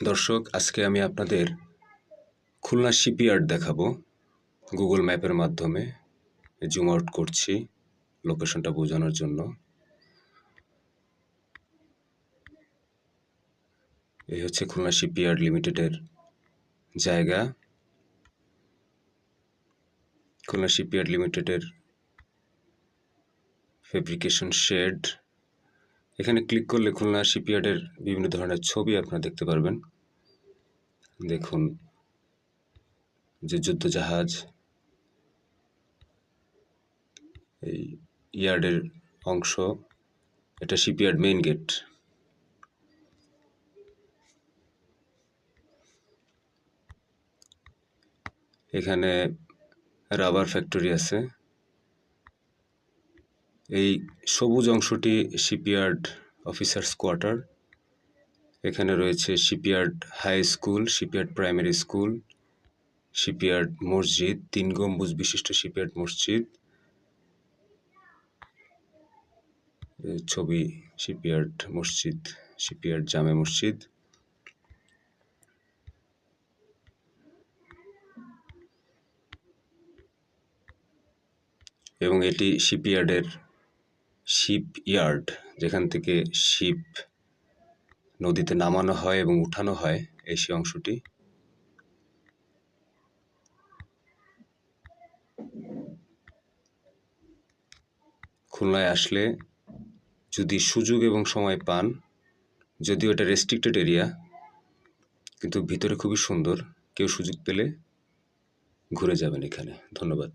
দর্শক, আজকে আমি আপনাদের খুলনা শিপইয়ার্ড দেখাবো। গুগল ম্যাপের মাধ্যমে জুম আউট করছি লোকেশনটা বোঝানোর জন্য। এই হচ্ছে খুলনা শিপইয়ার্ড লিমিটেডের জায়গা। খুলনা শিপইয়ার্ড লিমিটেডের ফেব্রিকেশন শেড এখানে ক্লিক করলে খুলনা শিপইয়ার্ডের বিভিন্ন ধরনের ছবি আপনারা দেখতে পারবেন। দেখুন, যে যুদ্ধ জাহাজ এই ইয়ার্ডের অংশ, এটা শিপইয়ার্ড মেইন গেট এখানে রাবার ফ্যাক্টরি আছে। এই সবুজ অংশটি শিপইয়ার্ড অফিসার্স কোয়ার্টার। এখানে রয়েছে shipyard high school, shipyard primary school, shipyard মসজিদ, তিন গম্বুজ বিশিষ্ট শিপইয়ার্ড মসজিদ। ছবি শিপইয়ার্ড মসজিদ, শিপইয়ার্ড জামে মসজিদ। এবং এটি শিপইয়ার্ডের শিপ ইয়ার্ড, যেখান থেকে শিপ নদীতে নামানো হয় এবং উঠানো হয়, এই সে অংশটি। খুলনায় আসলে যদি সুযোগ এবং সময় পান, যদিও এটা রেস্ট্রিক্টেড এরিয়া কিন্তু ভিতরে খুবই সুন্দর, কেউ সুযোগ পেলে ঘুরে যাবেন এখানে। ধন্যবাদ।